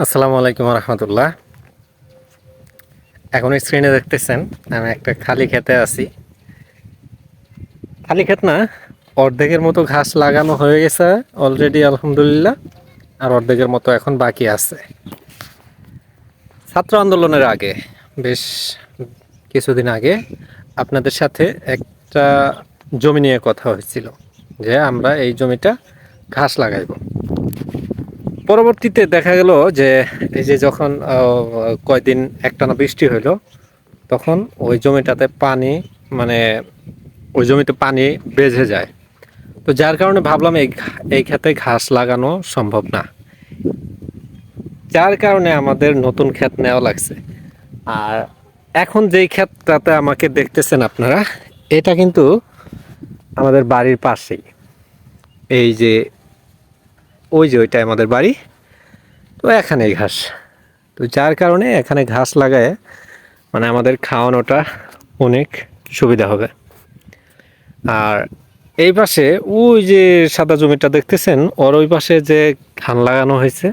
আসসালামু আলাইকুম রহমতুল্লাহ। এখন স্ক্রিনে দেখতেছেন, আমি একটা খালি খেতে আছি। খালি ক্ষেত না, অর্ধেকের মতো ঘাস লাগানো হয়ে গেছে অলরেডি আলহামদুলিল্লাহ, আর অর্ধেকের মতো এখন বাকি আছে। ছাত্র আন্দোলনের আগে, বেশ কিছুদিন আগে আপনাদের সাথে একটা জমি নিয়ে কথা হয়েছিল, যে আমরা এই জমিটা ঘাস লাগাইবো। পরবর্তীতে দেখা গেল যে এই যে যখন কয়দিন একটানা বৃষ্টি হইল, তখন ওই জমিটাতে পানি মানে ওই জমিতে পানি বেঁধে যায়। তো যার কারণে ভাবলাম এই এই ক্ষেতে ঘাস লাগানো সম্ভব না। যার কারণে আমাদের নতুন ক্ষেত নেওয়া লাগছে। আর এখন যেই ক্ষেতটাতে আমাকে দেখতেছেন আপনারা, এটা কিন্তু আমাদের বাড়ির পাশেই। এই যে ওই যে ওইটা আমাদের বাড়ি। তো এখানেই ঘাস। তো যার কারণে এখানে ঘাস লাগায় মানে আমাদের খাওয়ানোটা অনেক সুবিধা হবে। আর এই পাশে ওই যে সাদা জমিটা দেখতেছেন, ওর ওই পাশে যে ধান লাগানো হয়েছে,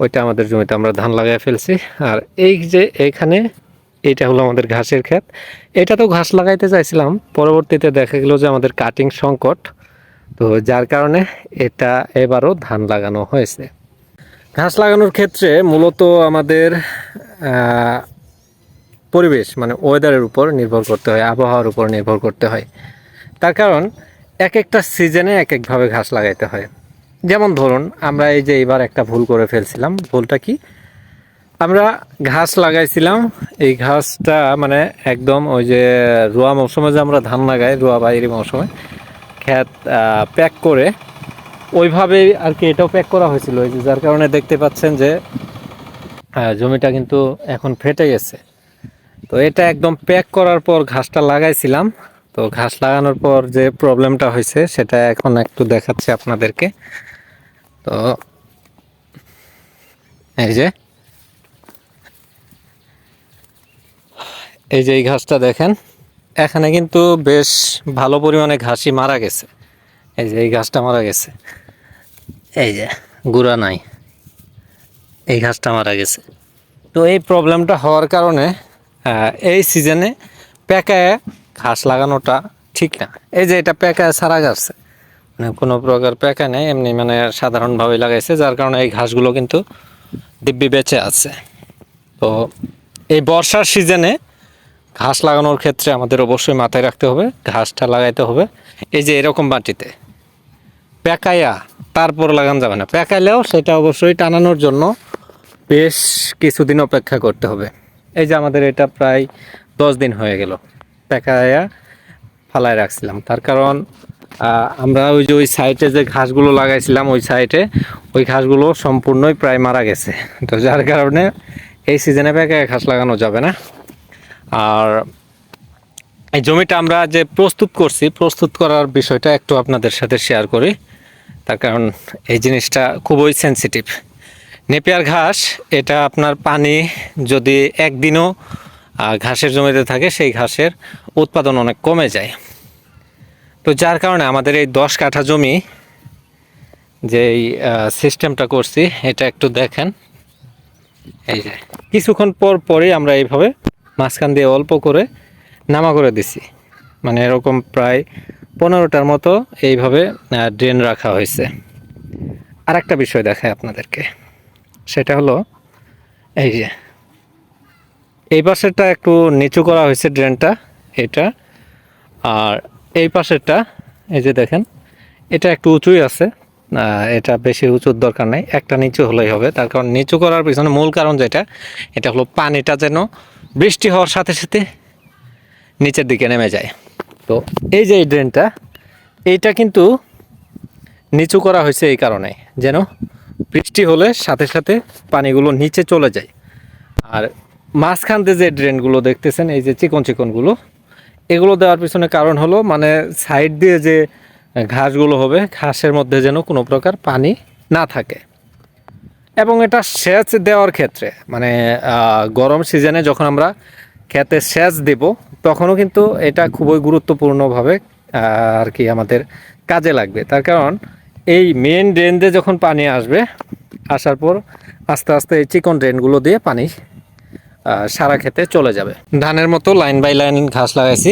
ওইটা আমাদের জমিতে আমরা ধান লাগাই ফেলছি। আর এই যে এখানে এইটা হলো আমাদের ঘাসের ক্ষেত। এটা তো ঘাস লাগাইতে চাইছিলাম, পরবর্তীতে দেখা গেল যে আমাদের কাটিং সংকট তো যার কারণে এটা এবারও ধান লাগানো হয়েছে। ঘাস লাগানোর ক্ষেত্রে মূলত আমাদের পরিবেশ মানে ওয়েদারের উপর নির্ভর করতে হয়, আবহাওয়ার উপর নির্ভর করতে হয়। তার কারণ এক একটা সিজনে এক একভাবে ঘাস লাগাইতে হয়। যেমন ধরুন, আমরা এই যে এবার একটা ভুল করে ফেলছিলাম, ভুলটা কি? আমরা ঘাস লাগাইছিলাম, এই ঘাসটা মানে একদম ওই যে রোয়া মৌসুমে যে আমরা ধান লাগাই, রোয়া বাইরি মৌসুমে ক্ষেত প্যাক করে ওইভাবেই আর কি এটাও প্যাক করা হয়েছিল। যার কারণে দেখতে পাচ্ছেন যে জমিটা কিন্তু এখন ফেটে গেছে। তো এটা একদম প্যাক করার পর ঘাসটা লাগাইছিলাম। তো ঘাস লাগানোর পর যে প্রবলেমটা হয়েছে, সেটা এখন একটু দেখাচ্ছি আপনাদেরকে। তো এই যে এই যে এই ঘাসটা দেখেন। এখানে কিন্তু বেশ ভালো পরিমাণে ঘাসই মারা গেছে। এই যে, এই ঘাসটা মারা গেছে। এই যে, গুড়া নাই। এই ঘাসটা মারা গেছে। তো এই প্রবলেমটা হওয়ার কারণে এই সিজনে প্যাকায় ঘাস লাগানোটা ঠিক না। এই যে, এটা প্যাকায় সারা গাছ। মানে কোনো প্রকার প্যাকা নেই, এমনি মানে সাধারণভাবে লাগাইছে, যার কারণে এই ঘাসগুলো কিন্তু দিব্যি বেঁচে আছে। তো এই বর্ষার সিজনে ঘাস লাগানোর ক্ষেত্রে আমাদের অবশ্যই মাথায় রাখতে হবে, ঘাসটা লাগাইতে হবে। এই যে এরকম মাটিতে। প্যাকাইয়া তারপর লাগানো যাবে না। প্যাকাইলেও সেটা অবশ্যই টানানোর জন্য বেশ কিছুদিন অপেক্ষা করতে হবে। এই যে আমাদের এটা প্রায় দশ দিন হয়ে গেল। প্যাকাইয়া ফালায় রাখছিলাম। তার কারণ আমরা ওই যে ওই সাইডে যে ঘাসগুলো লাগাইছিলাম, ওই সাইডে ওই ঘাসগুলো সম্পূর্ণই প্রায় মারা গেছে। তো যার কারণে এই সিজনে প্যাকায় ঘাস লাগানো যাবে না। আর এই জমিটা আমরা যে প্রস্তুত করছি, প্রস্তুত করার বিষয়টা একটু আপনাদের সাথে শেয়ার করি। তার কারণ এই জিনিসটা খুবই সেনসিটিভ নেপিয়ার ঘাস, এটা আপনার পানি যদি একদিনও ঘাসের জমিতে থাকে, সেই ঘাসের উৎপাদন অনেক কমে যায়। তো যার কারণে আমাদের এই দশ কাঠা জমি যে সিস্টেমটা করছি, এটা একটু দেখেন। এই যে, কিছুক্ষণ পর পরেই আমরা এইভাবে মাঝখান দিয়ে অল্প করে নামা করে দিছি। মানে এরকম প্রায় পনেরোটার মতো এইভাবে ড্রেন রাখা হয়েছে। আর একটা বিষয় দেখায় আপনাদেরকে। সেটা হলো, এই যে, এই পাশেরটা একটু নিচু করা হয়েছে ড্রেনটা এটা। আর এই পাশেরটা, এই যে দেখেন, এটা একটু উঁচুই আছে। এটা বেশি উঁচুর দরকার নেই। একটা নিচু হলেই হবে। তার কারণ নিচু করার পিছনে মূল কারণ যেটা, এটা হলো পানিটা যেন বৃষ্টি হওয়ার সাথে সাথে নিচের দিকে নেমে যায়। তো এই যে এই ড্রেনটা, এইটা কিন্তু নিচু করা হয়েছে এই কারণে, যেন বৃষ্টি হলে সাথে সাথে পানিগুলো নিচে চলে যায়। আর মাঝখান দিয়ে যে ড্রেনগুলো দেখতেছেন, এই যে চিকন চিকনগুলো, এগুলো দেওয়ার পিছনে কারণ হলো মানে সাইড দিয়ে যে ঘাসগুলো হবে, ঘাসের মধ্যে যেন কোনো প্রকার পানি না থাকে। এবং এটা সেচ দেওয়ার ক্ষেত্রে মানে গরম সিজনে যখন আমরা খেতে সেচ দেব, তখনও কিন্তু এটা খুবই গুরুত্বপূর্ণভাবে আর কি আমাদের কাজে লাগবে। তার কারণ, এই মেন ড্রেন দিয়ে যখন পানি আসবে, আসার পর আস্তে আস্তে এই চিকন ড্রেনগুলো দিয়ে পানি সারা খেতে চলে যাবে। ধানের মতো লাইন বাই লাইন ঘাস লাগাইছি।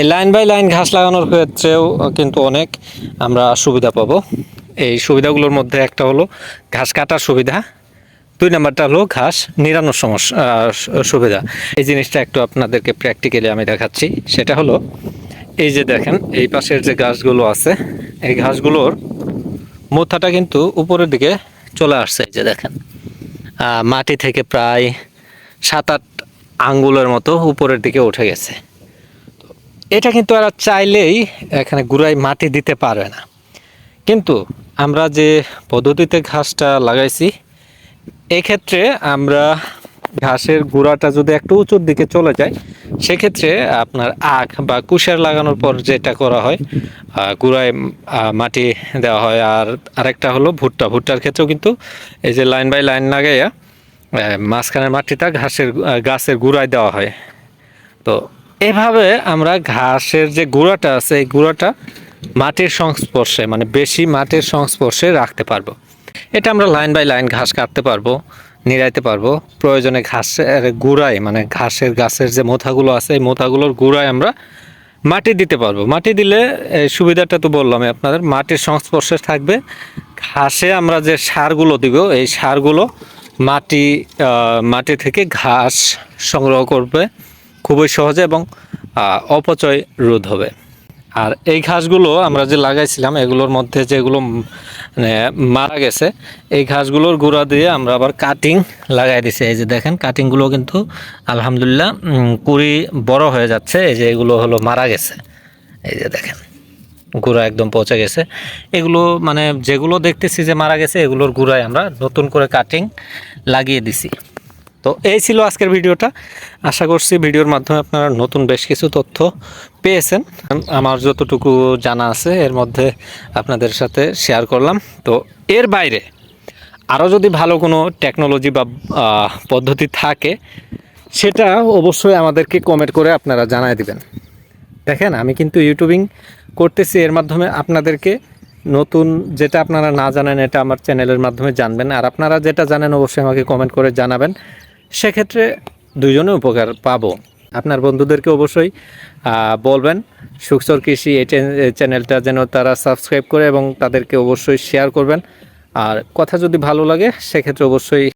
এই লাইন বাই লাইন ঘাস লাগানোর ক্ষেত্রেও কিন্তু অনেক আমরা সুবিধা পাবো। এই সুবিধাগুলোর মধ্যে একটা হলো ঘাস কাটার সুবিধা। দুই নাম্বারটা হলো ঘাস নিরানোর সমস্যা সুবিধা। এই জিনিসটা একটু আপনাদেরকে প্র্যাকটিক্যালি আমি দেখাচ্ছি। সেটা হলো এই যে দেখেন, এই পাশের যে ঘাসগুলো আছে, এই ঘাসগুলোর মোথাটা কিন্তু উপরের দিকে চলে আসছে। এই যে দেখেন মাটি থেকে প্রায় সাত আট আঙ্গুলের মতো উপরের দিকে উঠে গেছে। এটা কিন্তু এরা চাইলেই এখানে গুড়ায় মাটি দিতে পারবে না। কিন্তু আমরা যে পদ্ধতিতে ঘাসটা লাগাইছি, এক্ষেত্রে আমরা ঘাসের গুঁড়াটা যদি একটু উঁচুর দিকে চলে যায়, সেক্ষেত্রে আপনার আখ বা কুশার লাগানোর পর যেটা করা হয় গুঁড়ায় মাটি দেওয়া হয়। আর আরেকটা হলো ভুট্টা। ভুট্টার ক্ষেত্রেও কিন্তু এই যে লাইন বাই লাইন লাগাইয়া মাঝখানের মাটিটা ঘাসের গাছের গুঁড়ায় দেওয়া হয়। তো এভাবে আমরা ঘাসের যে গুঁড়াটা আছে, এই গুঁড়াটা মাটির সংস্পর্শে মানে বেশি মাটির সংস্পর্শে রাখতে পারব। এটা আমরা লাইন বাই লাইন ঘাস কাটতে পারব, নিড়াইতে পারব। প্রয়োজনে ঘাসের গুঁড়ায় মানে ঘাসের গাছের যে মোথাগুলো আছে, এই মোথাগুলোর গুঁড়ায় আমরা মাটি দিতে পারব। মাটি দিলে সুবিধাটা তো বললাম আপনাদের, মাটির সংস্পর্শে থাকবে। ঘাসে আমরা যে সারগুলো দিব, এই সারগুলো মাটি মাটি থেকে ঘাস সংগ্রহ করবে। খুবই সহজে এবং অপচয় রোধ হবে। আর এই ঘাসগুলো আমরা যে লাগাইছিলাম, এগুলোর মধ্যে যেগুলো মানে মারা গেছে, এই ঘাসগুলোর গুঁড়া দিয়ে আমরা আবার কাটিং লাগাই দিছি। এই যে দেখেন কাটিংগুলো কিন্তু আলহামদুলিল্লাহ কুড়ি বড় হয়ে যাচ্ছে। এই যে এগুলো হলো মারা গেছে। এই যে দেখেন, গুঁড়া একদম পচে গেছে। এগুলো মানে যেগুলো দেখতেছি যে মারা গেছে, এগুলোর গুঁড়ায় আমরা নতুন করে কাটিং লাগিয়ে দিছি। তো এই ছিল আজকের ভিডিওটা। আশা করছি ভিডিওর মাধ্যমে আপনারা নতুন বেশ কিছু তথ্য পেয়েছেন। আমার যতটুকু জানা আছে, এর মধ্যে আপনাদের সাথে শেয়ার করলাম। তো এর বাইরে আরও যদি ভালো কোনো টেকনোলজি বা পদ্ধতি থাকে, সেটা অবশ্যই আমাদেরকে কমেন্ট করে আপনারা জানায় দিবেন। দেখেন, আমি কিন্তু ইউটিউবিং করতেছি, এর মাধ্যমে আপনাদেরকে নতুন যেটা আপনারা না জানেন, এটা আমার চ্যানেলের মাধ্যমে জানবেন। আর আপনারা যেটা জানেন, অবশ্যই আমাকে কমেন্ট করে জানাবেন। সেক্ষেত্রে দুজনে উপকার পাবো। আপনার বন্ধুদেরকে অবশ্যই বলবেন। সুখচর কৃষি এই চ্যানেলটা যেন তারা সাবস্ক্রাইব করে এবং তাদেরকে অবশ্যই শেয়ার করবেন। আর কথা যদি ভালো লাগে, সেক্ষেত্রে অবশ্যই